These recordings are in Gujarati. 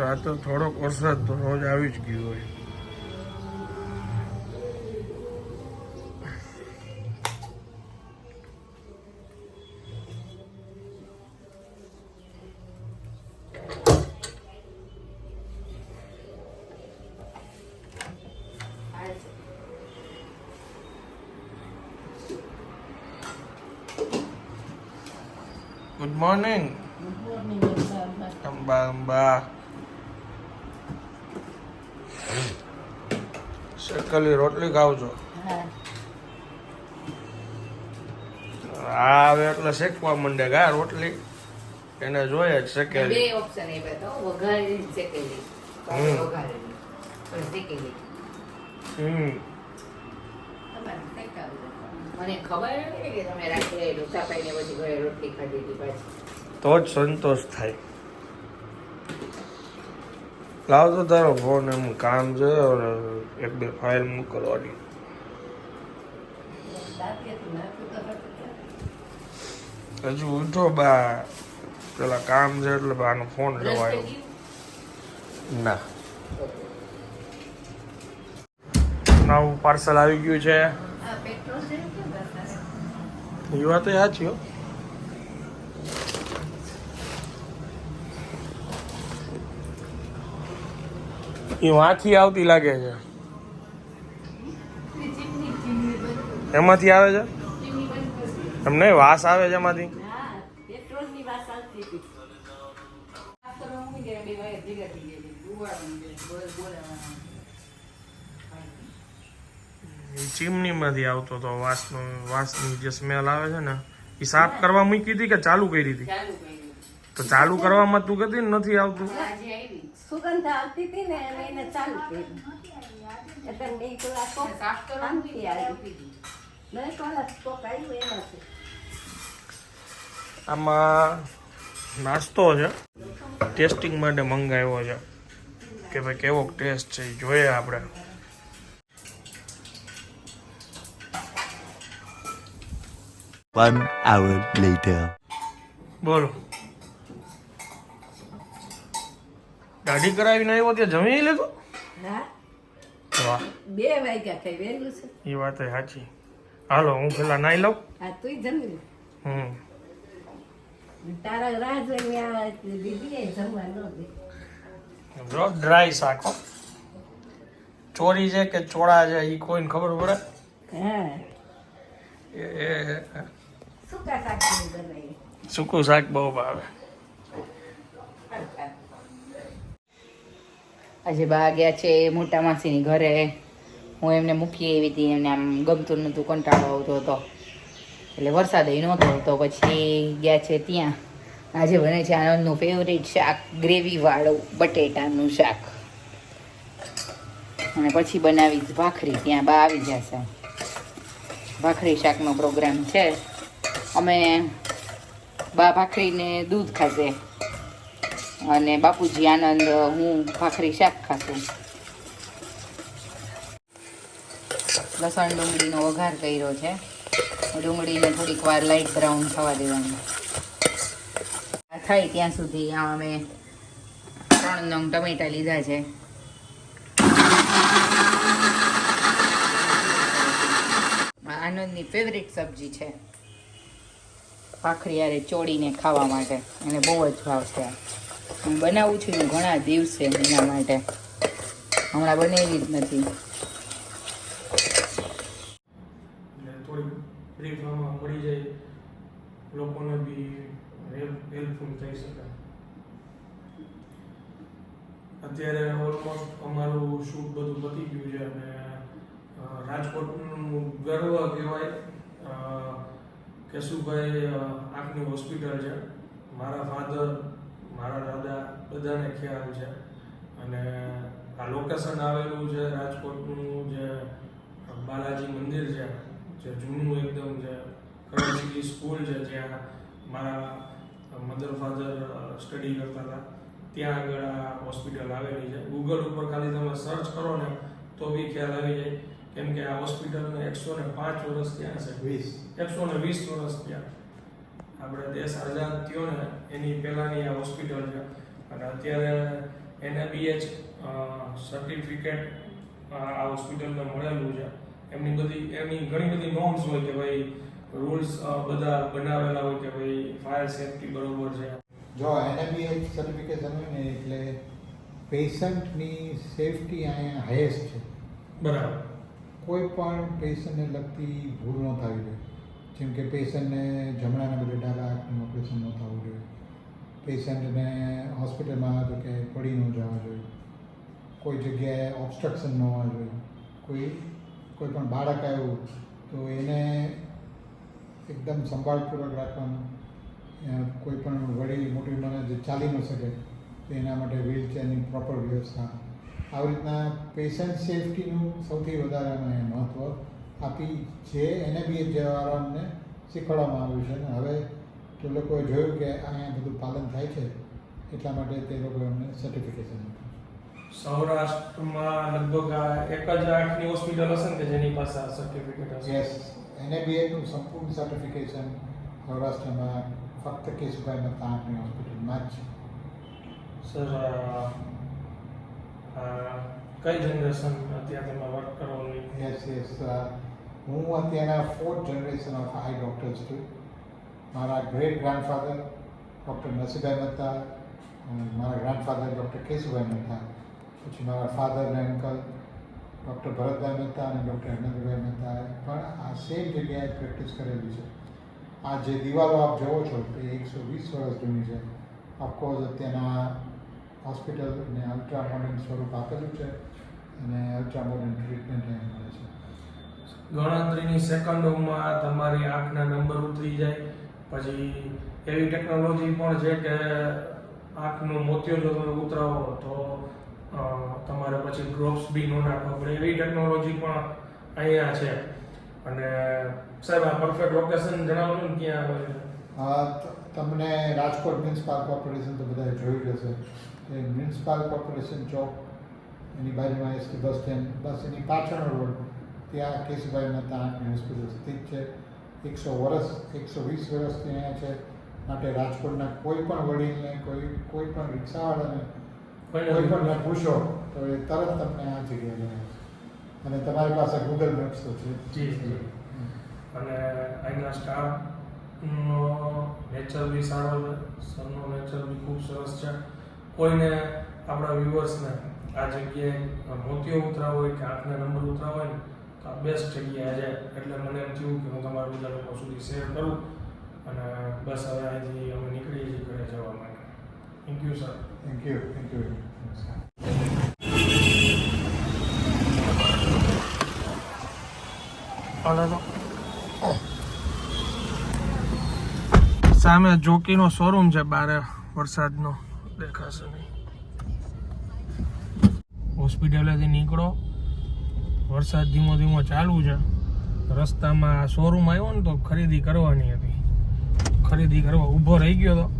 આ તો થોડોક વરસાદ તો રોજ આવી જ ગયો હોય. ગુડ મોર્નિંગ અંબા અંબા શેકેલી રોટલી ખાવ છો. હા. હવે એટલે શેકવા માંડે ગા રોટલી એને જોઈએ જ બે શેકેલી ઓપ્શન એ તો વઘારેલી શેકેલી. હમ. વઘારેલી. શેકેલી. હમ. મને ખબર નથી કે તમે રાત્રે ડોસા ખાઈને પછી ઘરે રોટલી ખાધી હતી પાછી. તો જ સંતોષ થાય. લાવ તો તારો ફોન એમ કામ છે એક બે ફાઇલ મોકલવાની. હજુ ઉઠો બા પેલા કામ છે એટલે બાનો ફોન લેવાયો ના. નવું પાર્સલ આવી ગયું છે. આ પેટ્રોલ છે ને એ વાંખી આવતી લાગે છે. એમાંથી આવે છે? એમ નહીં વાસ આવે છે એમાંથી? હતી ચીમનીમાંથી આવતો તો વાસનો, વાસની જે સ્મેલ આવે છે ને એ સાફ કરવા મૂકી હતી કે ચાલુ કરી હતી? તો ચાલુ કરવામાં તું કદી નથી આવતું? સુગંધ આવતી હતી ને અને એને ચાલુ કર્યું. એટલે બે કલાકો શાંતિ આવી. કલાક કોક આવ્યું એમાંથી આમાં નાસ્તો છે. ટેસ્ટિંગ માટે મંગાવ્યો છે. કે ભાઈ કેવો ટેસ્ટ છે એ જોઈએ આપણે. One hour later. બોલો. દાઢી કરાવીને આવ્યો ત્યાં જમી લેતો હા વાહ. બે વાગ્યા વહેલું છે. એ વાત સાચી. હાલો હું પેલા નાઈ લઉં. હા તું જમી હમ. તારા રાહ જોઈને આ દીદી જમવા ન દે. જો ડ્રાય શાક ચોરી છે કે ચોળા છે એ કોઈને ખબર પડે? હા. એ- બનાવી સૂકું શાક બહુ ભાવે. આજે બા ગયા છે મોટા માસીની ઘરે. હું એમને મૂકી એવી હતી, એમને આમ ગમતું નહોતું, કંટાળો આવતો હતો. એટલે વરસાદ નહોતો તો પછી ગયા છે ત્યાં. આજે બને છે આનંદનું ફેવરેટ શાક, ગ્રેવીવાળું બટેટાનું શાક. અને પછી બનાવી ભાખરી, ત્યાં બા આવી જશે ભાખરી શાકનો પ્રોગ્રામ છે. અમે બા ભાખરીને દૂધ ખાશે. અને બાપુજી આનંદ, હું ભાખરી શાક ખાશું લસણ ડુંગળીનો વઘાર કર્યો છે. ડુંગળીને થોડીક વાર લાઈટ બ્રાઉન થવા દેવાની. થાય ત્યાં સુધી. અમે ત્રણ નંગ ટમેટા લીધા છે. આનંદની ફેવરેટ સબ્જી છે. ભાખરી ચોળીને ખાવા માટે. એને બહુ જ ભાવશે હું બનાવું છું ઘણા દિવસે એના માટે. હમણાં બનેલી જ નથી. અત્યારે ઓલમોસ્ટ અમારું શૂટ બધું પતી ગયું છે અને રાજકોટનું ગર્વ કહેવાય કેશુભાઈ આંખની હોસ્પિટલ છે. મારા ફાધર મારા દાદા બધાને ખ્યાલ છે. અને આ લોકેશન આવેલું છે રાજકોટનું જે બાલાજી મંદિર છે જે જૂનું એકદમ જે કરન્સી સ્કૂલ છે જ્યાં મારા મધર ફાધર સ્ટડી કરતા હતા. ત્યાં આગળ આ હોસ્પિટલ આવેલી છે. ગૂગલ ઉપર ખાલી તમે સર્ચ કરો ને તો બી ખ્યાલ આવી જાય. કેમ કે આ હોસ્પિટલને એકસો ને પાંચ વર્ષ થયા છે. વીસ. એકસો ને વીસ વર્ષ થયા. આપણે દેશ આઝાદ થયો ને એની પહેલાંની આ હોસ્પિટલ છે. અને અત્યારે એનએબીએચ સર્ટિફિકેટ આ હોસ્પિટલને મળેલું છે. એમની બધી એમની ઘણી બધી નોર્મ્સ હોય કે ભાઈ રૂલ્સ બધા બનાવેલા હોય કે ભાઈ ફાયર સેફટી બરોબર છે. જો એનએબીએચ સર્ટિફિકેશન હોય ને એટલે પેશન્ટની સેફટી અહીંયા હાઈએસ્ટ છે. બરાબર. કોઈ પણ પેશન્ટને લગતી ભૂલ ન થવી જોઈએ જેમ કે પેશન્ટને જમણાના બધે ડાબા ઓપરેશન ન થવું જોઈએ. પેશન્ટને હોસ્પિટલમાં તો કે પડી ન જવા જોઈએ. કોઈ જગ્યાએ ઓબ્સ્ટ્રક્શન ન હોવા જોઈએ. કોઈ કોઈ પણ બાળક આવ્યું તો એને એકદમ સંભાળપૂર્વક રાખવાનું. કોઈ પણ વડીલ મોટી ઉંમરના જે ચાલી ન શકે, તો એના માટે વ્હીલચેરની પ્રોપર વ્યવસ્થા. આવી રીતના પેશન્ટ સેફટીનું સૌથી વધારે મહત્ત્વ આપી છે એને બી જવાવાળાને શીખવાડવામાં આવ્યું છે. અને હવે તો લોકોએ જોયું કે અહીંયા બધું પાલન થાય છે એટલા માટે તે લોકોએ અમને સર્ટિફિકેશન આપ્યું સૌરાષ્ટ્રમાં લગભગ આ એક જ આંખની હોસ્પિટલ હશે ને કે જેની પાસે આ સર્ટિફિકેટ હશે? યસ એને બી એનું સંપૂર્ણ સર્ટિફિકેશન સૌરાષ્ટ્રમાં ફક્ત કેશુભાઈ મહેતા આંખની હોસ્પિટલમાં જ છે. સર કઈ જનરેશન અત્યારે તમે વર્ક કરવાની યસ યસ હું અત્યારના fourth generation of eye doctors છું. મારા great grandfather doctor Nasibhai Mehta મારા ગ્રાન્ડફાધર ડૉક્ટર કેશુભાઈ મહેતા. પછી મારા ફાધર ને અંકલ ડૉક્ટર ભરતભાઈ મહેતા અને ડૉક્ટર હેમેન્દ્રભાઈ મહેતાએ પણ આ સેમ જગ્યાએ પ્રેક્ટિસ કરેલી છે. આ જે દિવાલો આપ જોવો છો તે એકસો વીસ વર્ષ જૂની છે. ઓફકોર્સ અત્યારના હોસ્પિટલને અલ્ટ્રા મોડર્ન સ્વરૂપ આપેલું છે. અને અલ્ટ્રા મોડર્ન ટ્રીટમેન્ટ અહીં મળે છે. ગણતરીની સેકન્ડોમાં તમારી આંખના નંબર ઉતરી જાય. પછી એવી ટેકનોલોજી પણ છે કે આંખનો મોતિયો જો તમે ઉતરાવો તો તમારે પછી ડ્રોપ્સ બી ન નાખવા પડે. એવી ટેકનોલોજી પણ અહીંયા છે. અને સાહેબ આ પરફેક્ટ લોકેશન જણાવજો ને ક્યાં આવે છે તમને રાજકોટ મ્યુનિસિપાલ કોર્પોરેશન તો બધાએ જોયું જ હશે. કે મ્યુનિસિપાલ કોર્પોરેશન ચોક એની બાજુમાં એસટી બસ સ્ટેન્ડ બસ એની પાછળનો રોડ ત્યાં કેશુભાઈ મહેતા આંખની હોસ્પિટલ સ્થિત છે. એકસો વર્ષ એકસો વીસ વર્ષથી અહીંયા છે. માટે રાજકોટના કોઈ પણ વડીલને કોઈ કોઈ પણ રિક્ષાવાળાને કોઈ પણ પૂછો તો એ તરત તમને આ જગ્યાએ જણાવશે અને તમારી પાસે ગૂગલ મેપ્સ તો છે. જી જી. અને અહીંના સ્ટાફનો નેચર બી સારો છે. સરનો નેચર બી ખૂબ સરસ છે. કોઈને આપણા વ્યુઅર્સને આ જગ્યાએ મોતીઓ ઉતરા હોય કે આંખના નંબર ઉતરાવો હોય ને તો આ બેસ્ટ જગ્યા જાય એટલે મને એમ થયું કે હું તમારા બીજા લોકો સુધી શેર કરું અને બસ હવે અહીંથી અમે નીકળીએ છીએ ઘરે જવા માટે. Thank you sir thank you thank you સામે જોકીનો શોરૂમ છે બારે વરસાદનો. દેખાશે નહીં. હોસ્પિટલેથી નીકળો. વરસાદ ધીમો ધીમો ચાલુ છે. રસ્તામાં શોરૂમ આવ્યો ને તો ખરીદી કરવાની હતી. ખરીદી કરવા ઊભો રહી ગયો તો.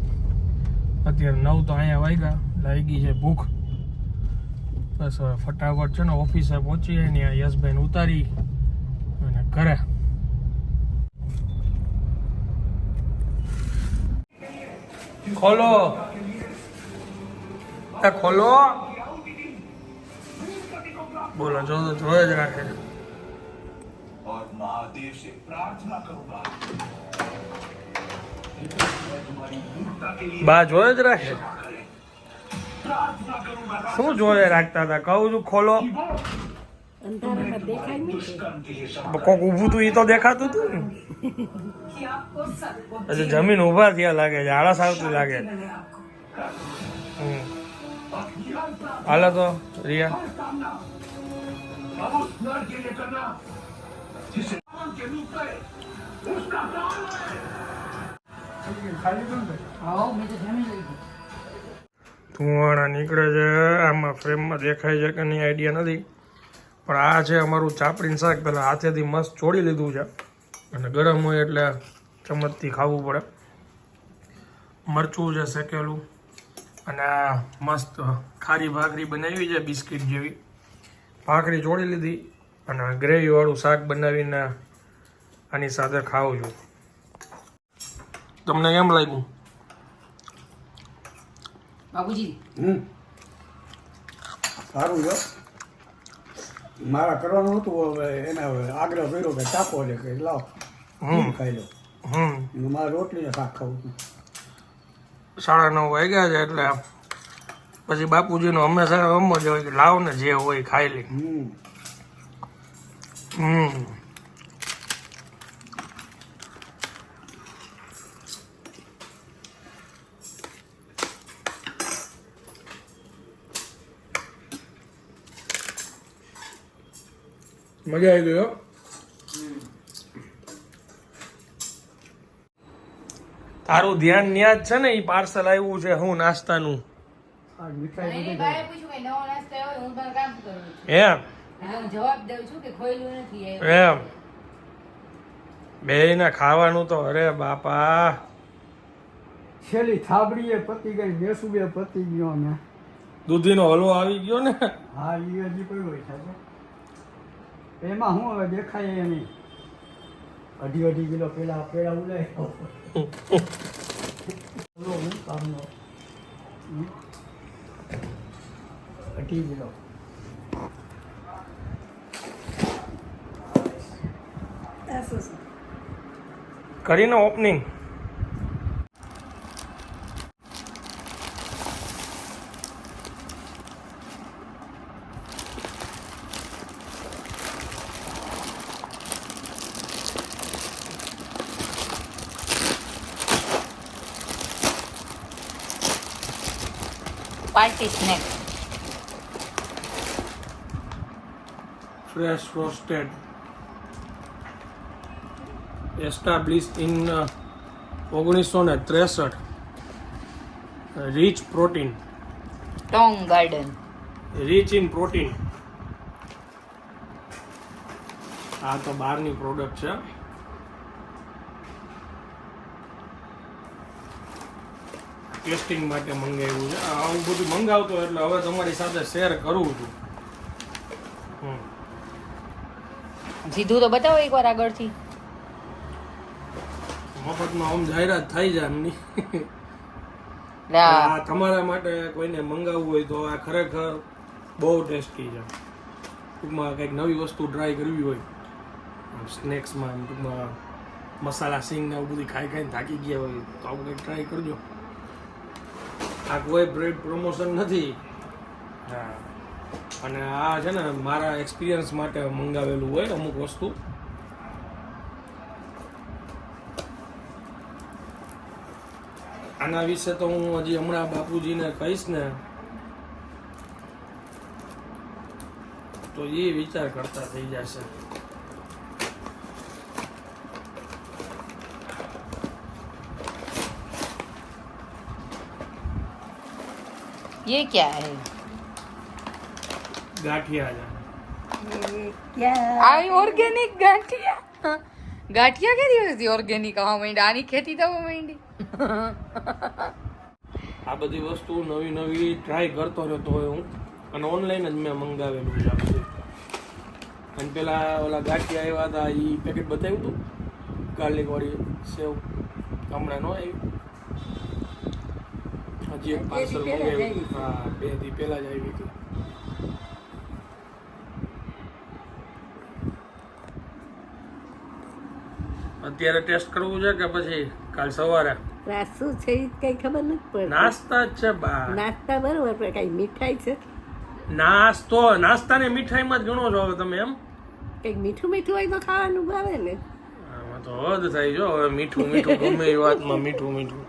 અત્યારે નવ તો અહીંયા વાગ્યા. લાગી છે ભૂખ. બસ હવે ફટાફટ છે ને ઓફિસે પહોંચીએ ને યશભાઈને ઉતારી અને ઘરે. ખોલો. ખોલો. બોલો જો તો જોયે જ રાખે છે और महादेव से प्रार्थना करूंगा तुम्हारी मूर्खता के लिए બા જોયે જ રાખે प्रार्थना करूंगा શું જોયે રાખતા હતા કહું છું ખોલો અંધારામાં દેખાય નહીં કે दुष्कर्म के लिए सब કોક ઊભું તું એ તો દેખાતું હતું ને પછી જમીન ઊભા થયા લાગે છે આળસ આવતી લાગે છે. હમ. હાલો તો Riya Vamos nargile kadar. Cisim. Ke mutlu. Usta ધુવાણા નીકળે છે આમાં ફ્રેમમાં દેખાય છે કે નહીં, આઈડિયા નથી પણ આ છે અમારું ચાપડીનું શાક પહેલાં હાથેથી મસ્ત છોડી લીધું છે અને ગરમ હોય એટલે ચમચથી ખાવું પડે મરચું છે, શેકેલું અને મસ્ત ખારી ભાખરી બનાવી છે, બિસ્કિટ જેવી ભાખરી ચોળી લીધી અને ગ્રેવીવાળું શાક બનાવીને આની સાથે ખાવું છું. તમને કેમ લાગ્યું? બાબુજી સારું છે. મારા કરવાનું હતું હવે એને હવે આગ્રહ કર્યો કે ચાખો છે કે લાવ. હમ. ખાઈ લો. હમ. મારે રોટલીને શાક ખાવું હતું. સાડા નવ વાગ્યા છે એટલે પછી બાપુજીનો હંમેશા એમ જ હોય કે લાવ ને જે હોય એ ખાઈ લે. હમ. મજા આવી ગયો તારું ધ્યાન ન્યા જ છે ને એ પાર્સલ આવ્યું છે હું નાસ્તાનું. એમ. એટલે હું જવાબ દઉં છું કે ખોયલું નથી એ. એમ. બે ને ખાવાનું તો અરે બાપા. છેલ્લી થાબડી એ પતી ગઈ બેસુબે પતી ગયો ને. દૂધીનો હલવો આવી ગયો ને. હા એ હજી કોઈ હોય છે એમાં હું હવે દેખાય એ નહીં. અઢી અઢી કિલો પેલા પેલા ઉલાય કામનો હમ? અઢી કિલો. કરીને opening party snack fresh roasted. Established in ઓગણીસો ને ત્રેસઠ. Rich protein Tong Garden rich in protein આ તો બહારની પ્રોડક્ટ છે. ટેસ્ટિંગ માટે મંગાવ્યું છે. આવું બધું મંગાવતો એટલે હવે તમારી સાથે શેર કરું છું. સીધું તો બતાવો એકવાર આગળથી. મફતમાં આમ જાહેરાત થઈ જાય એમની. આ તમારા માટે કોઈને મંગાવવું હોય તો આ ખરેખર બહુ ટેસ્ટી છે. ટૂંકમાં કંઈક નવી વસ્તુ ટ્રાય કરવી હોય. સ્નેક્સમાં ટૂંકમાં મસાલા સિંગ ને એવું બધું ખાઈ ખાઈને થાકી ગયા હોય તો આવું કંઈક ટ્રાય કરજો. આ કોઈ બ્રેડ પ્રમોશન નથી. હા. અને આ છે ને મારા એક્સપિરિયન્સ માટે મંગાવેલું હોય અમુક વસ્તુ. આના વિશે તો હું હજી હમણાં બાપુજીને કહીશ ને તો એ વિચાર કરતા થઈ જશે. ये क्या है ગાંઠિયા છે ક્યાં આવી ઓર્ગેનિક ગાંઠિયા ગાંઠિયા કે દિવસથી ઓર્ગેનિક આવવા માંડી આની ખેતી થવા માંડી આ બધી વસ્તુ નવી નવી ટ્રાય કરતો રહેતો હોય હું અને ઓનલાઈન જ મેં મંગાવેલું છે આ બધું અને પેલા ઓલા ગાંઠિયા આવ્યા હતા એ પેકેટ બતાવ્યું હતું ગાર્લિક વાળી સેવ હમણાં નો આવી હજી એક પાર્સલ જ મંગાવ્યું હા બે દી પહેલા જ આવી હતી. અત્યારે ટેસ્ટ કરવું છે કે પછી કાલ સવારે? શું છે એ કઈ ખબર નથી પડતી. નાસ્તા જ છે બા. નાસ્તા બરોબર પણ કઈ મીઠાઈ છે? નાસ્તો નાસ્તા ને મીઠાઈમાં જ ગણો છો હવે તમે એમ? કઈ મીઠું મીઠું હોય તો ખાવાનું ભાવે ને. આમાં તો હદ થાય જો હવે મીઠું મીઠું ગમે એ વાતમાં મીઠું મીઠું.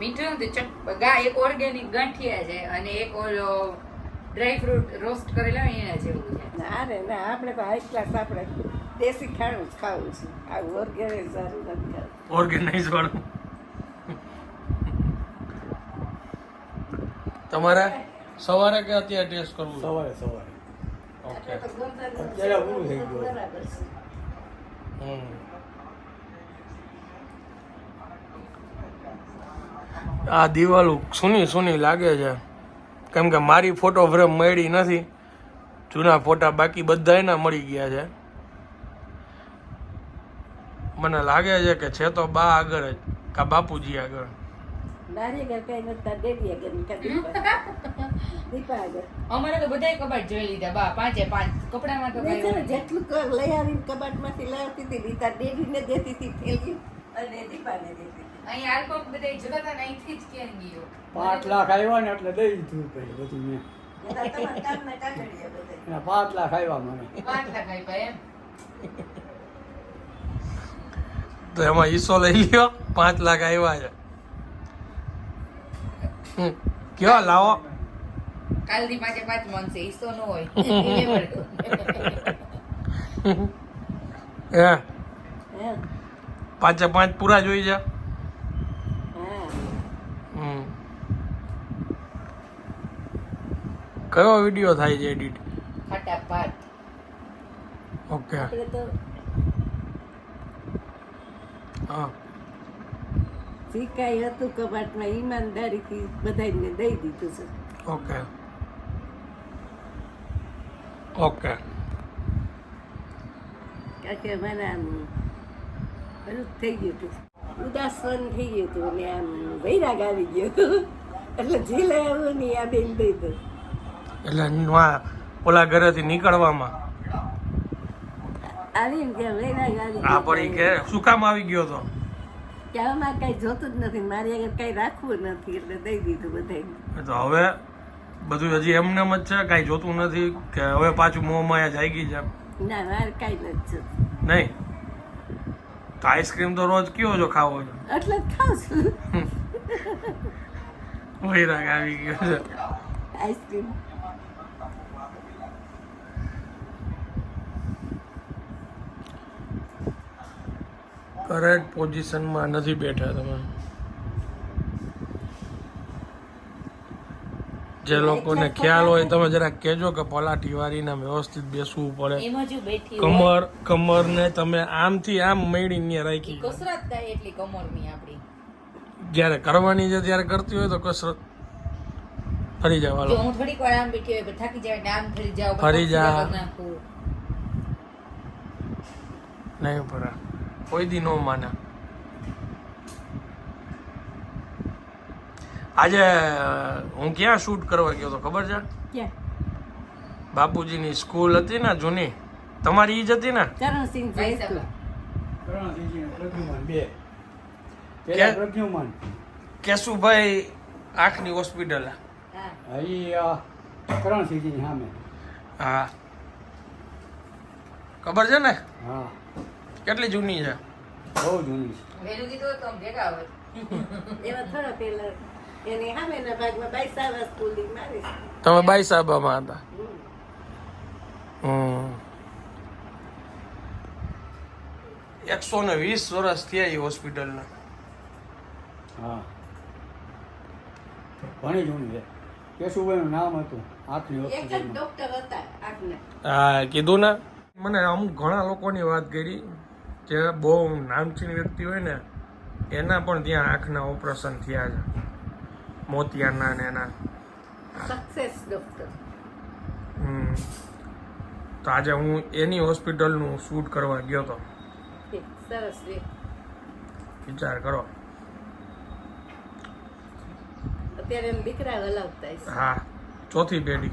મીઠું નથી ચટ ગા એક ઓર્ગેનિક ગાંઠિયા છે અને એક ઓલો ડ્રાય ફ્રૂટ રોસ્ટ કરેલા હોય એના જેવું છે. ના રે ના આપણે તો હાઈ ક્લાસ આપણે દેશી ખાણું જ ખાવું છે. આ ઓર્ગેનિક સારું નથી ખાવું ઓર્ગેનાઇઝ વાળું. તમારે સવારે કે અત્યારે ટેસ્ટ કરવું સવારે સવારે. ઓકે અત્યારે પૂરું થઈ ગયું. બરાબર છે. હમ. આ દિવાલ સુની સુની લાગે છે. કેમ કે મારી ફોટો ફ્રેમ મળી નથી. જૂના ફોટા બાકી બધા એના મળી ગયા છે. મને લાગે છે કે છે તો બા આગળ જ કા બાપુજી આગળ. અમારે તો બધાય કબાટ જોઈ લીધા બા પાંચે પાંચ. કપડામાં તો જેટલું લઈ આવીને કબાટમાંથી લાવતી હતી ડેડીને દેતી હતી થેલી અને દીપાને દેતી. પાંચ લાખ આવ્યા ને એટલે દઈ દીધું બધું મેં. એના પાંચ લાખ આવ્યા મને. પાંચ લાખ આપ્યા એમ? તો એમાં હિસ્સો લઈ લ્યો પાંચ લાખ આવ્યા છે. હમ. કયો લાવો? કાલથી પાંચે પાંચ મનશે હિસ્સો ન હોય. હે? હે? પાંચે પાંચ પૂરા જોઈ છે હા હમ. કયો વીડિયો થાય છે એડિટ ફટાફટ. ઓકે. તો હા. શીખાય હતું કબાટમાં ઈમાનદારીથી બધાને દઈ દીધું છે. ઓકે. ઓકે. કે મને આમ પેલું થઈ ગયું હતું. ઉદાસન થઈ ગયું હતું અને આમ વૈરાગ આવી ગયો. એટલે જે લઈ આવ્યું ને આ બેન દઈ દઉં. એટલે ઓલા ઘરેથી નીકળવામાં. વૈરાગ આવી. આ કે શું કામ આવી ગયો તો? કે આમાં કાંઈ જોતું જ નથી. મારી આગળ કાંઈ રાખવું નથી એટલે દઈ દીધું બધાને એ તો હવે બધું હજી એમને જ છે કાંઈ જોતું નથી કે હવે પાછું મોંમાં ગઈ છે ના મારે કાંઈ નથી નહીં? તો આઈસ્ક્રીમ તો રોજ કયો છો ખાવો છો? એટલે ખાઉં છું. વૈરાગ આવી ગયો છે. આઈસ્ક્રીમ. કરેક્ટ પોઝિશનમાં નથી બેઠા તમે. જે લોકોને ખ્યાલ હોય તમે જરાક કહેજો કે પલાઠી વાળીને વ્યવસ્થિત બેસવું પડે. કમર કમરને તમે આમથી આમ મેળીને રાખી કસરત થાય એટલી કમરની આપણી. જ્યારે કરવાની છે ત્યારે કરતી હોય તો કસરત. ફરી જો જવાનો હું થોડીક વાર આમ બેઠી હોય થાકી જાય ને આમ ફરી જાવ ફરી જા. સીધા પગ નાખું. નહીં ભરા કોઈ દી નો માને. આજે હું ક્યાં શૂટ કરવા ગયો તો ખબર છે? બાપુજીની સ્કૂલ હતી ને જૂની. તમારી ઈ જ હતી ને? કેશુભાઈ આંખની હોસ્પિટલ હા. અહીં કરણસિંહજીની હા. ખબર છે ને? હા. કેટલી જૂની છે? બહુ જૂની છે. વહેલું કીધું તો ભેગા આવે એવા થોડા પહેલા એની સામેના ભાગમાં બાઈ સાવા સ્કૂલિંગ મારી તમે બાઈ સાહેબામાં હતા. હમ. એકસો ને વીસ વર્ષ થયા એ હોસ્પિટલના હા. ઘણી જૂની છે. કેશુભાઈનું નામ હતું આંખની એક જ ડોક્ટર હતા આંખના હા કીધું ને? મને અમુક ઘણા લોકોની વાત કરી. જે બહુ નામચીન વ્યક્તિ હોય ને એના પણ ત્યાં આંખના ઓપરેશન થયા છે. મોતિયાના ને એના. સક્સેસ ડોક્ટર હમ. તો આજે હું એની હોસ્પિટલનું શૂટ કરવા ગયો સરસ વિચાર કરો. અત્યારે દીકરા હલાવતા હા ચોથી પેઢી.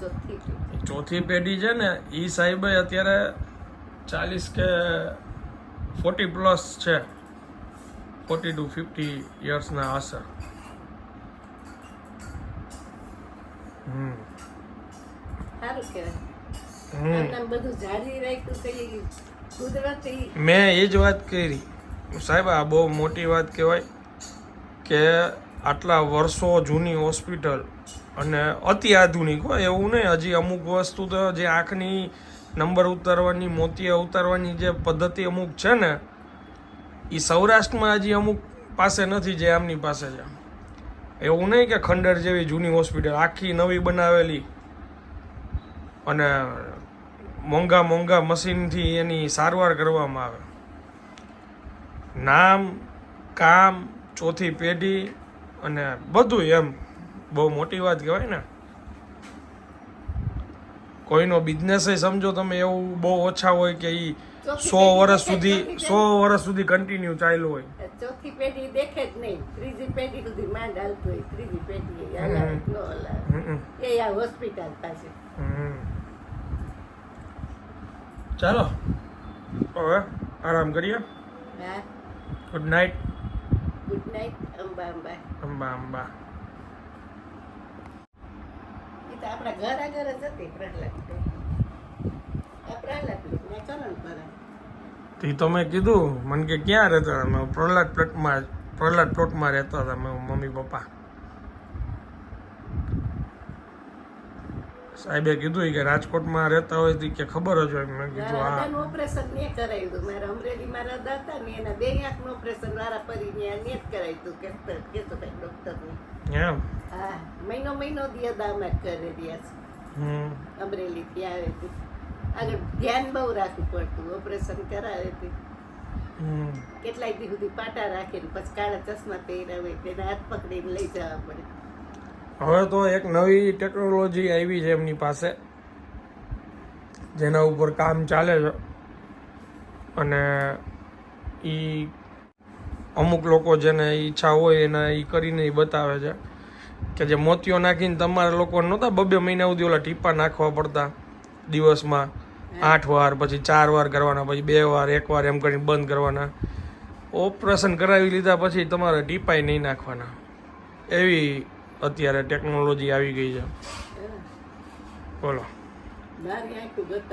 ચોથી પેઢી. ચોથી પેઢી છે ને એ સાહેબે અત્યારે ચાલીસ કે ફોર્ટી પ્લસ છે. ફોર્ટી ટુ ફિફ્ટી યર્સના અસર હમ. મેં એ જ વાત કરી. સાહેબ આ બહુ મોટી વાત કહેવાય કે આટલા વર્ષો જૂની હોસ્પિટલ અને અતિ આધુનિક હોય એવું નહીં. હજી અમુક વસ્તુ તો જે આંખની નંબર ઉતારવાની, મોતિયા ઉતારવાની જે પદ્ધતિ અમુક છે ને એ સૌરાષ્ટ્રમાં હજી અમુક પાસે નથી જે આમની પાસે છે. એવું નહીં કે ખંડર જેવી જૂની હોસ્પિટલ, આખી નવી બનાવેલી. અને મોંઘા મોંઘા મશીનથી એની સારવાર કરવામાં આવે. નામ, કામ, ચોથી પેઢી અને બધું એમ. બહુ મોટી વાત કહેવાય ને. કોઈનો બિઝનેસ સમજો તમે એવું બહુ ઓછા હોય કે એ સો વર્ષ સુધી સો વર્ષ સુધી કન્ટિન્યુ ચાલ્યું હોય. ચોથી પેઢી દેખે જ નહીં. ત્રીજી પેઢી સુધી માંડ હાલતું હોય. ત્રીજી પેઢી એ આ હોસ્પિટલ પાસે. ચાલો. હવે આરામ કરીએ. Good night good night Amba Amba. Amba Amba. તો આપણા ઘર આગળ જ હતી, પ્રહલાદ પ્રહલાદ તે તો મેં કીધું, મને કે ક્યાં રહેતા હતા? મેં પ્રહલાદ પ્લોટમાં પ્રહલાદ પ્લોટમાં રહેતા હતા મમ્મી પપ્પા. સાહેબે કીધું કે રાજકોટમાં રહેતા હોય કે ખબર જ હોય. મેં કીધું હા. ઓપરેશન મેં કરાવ્યું હતું. મારા અમરેલીમાં રદ હતા ને એના બે આંખનું ઓપરેશન મારા ફરી ને જ કરાવ્યું હતું. કે ડોક્ટર ડોક્ટરને એમ? હા મહિનો મહિનો દિયા અદામત કરી રહ્યા છે હમ. અમરેલીથી આવે હતી આગળ ધ્યાન બહુ રાખવું પડતું. ઓપરેશન કરાવે હતી કેટલાય દી સુધી પાટા રાખીને પછી કાળા ચશ્મા પહેરાવે તેને હાથ પકડીને લઈ જવા પડે. હવે તો એક નવી ટેકનોલોજી આવી છે એમની પાસે જેના ઉપર કામ ચાલે છે. અને એ અમુક લોકો જેને ઈચ્છા હોય એને એ કરીને એ બતાવે છે કે જે મોતીઓ નાખીને તમારા લોકો નહોતા બબે મહિના સુધી ઓલા ટીપા નાખવા પડતા દિવસમાં આઠ વાર પછી ચાર વાર કરવાના પછી બે વાર એક વાર એમ કરીને બંધ કરવાના. ઓપરેશન કરાવી લીધા પછી તમારે ટીપાય નહીં નાખવાના. એવી અત્યારે ટેકનોલોજી આવી ગઈ છે. બોલો.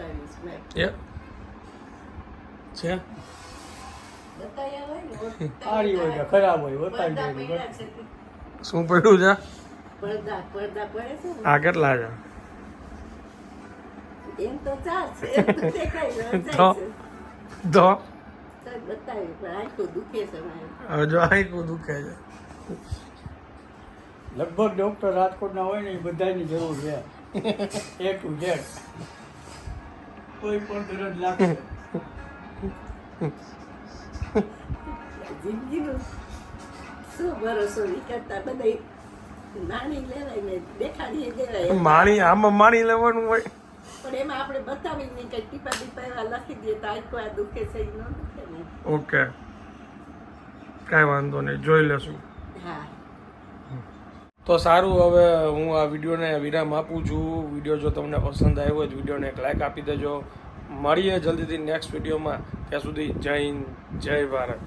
છે. શું પડ્યું છે? પડદા પડદા પડે છે ને. આ કેટલા છે? જો આંખું દુખે છે. લગભગ ડોક્ટર રાજકોટના હોય ને એ બધાની જરૂર છે. એ ટુ ઝેડ કોઈ પણ દરજ લાગશે. જિંદગીનું શું ભરોસો? ઈ કરતા બધા માણી લેવાય ને દેખાડીએ દેવાય માણી આમાં માણી લેવાનું હોય. પણ એમાં આપણે બતાવી નહીં કઈ ટીપા ટીપા એવા લખી દઈએ તો આખું આ દુખે છે એ ન દુખે ઓકે કાંઈ વાંધો નહીં. જોઈ લેશું. હા. તો સારું, હવે હું આ વિડીયોને વિરામ આપું છું. વીડિયો જો તમને પસંદ આવ્યો હોય તો વિડીયોને એક લાઈક આપી દેજો. મળીએ જલ્દીથી નેક્સ્ટ વિડીયોમાં. ત્યાં સુધી જય હિન્દ, જય ભારત.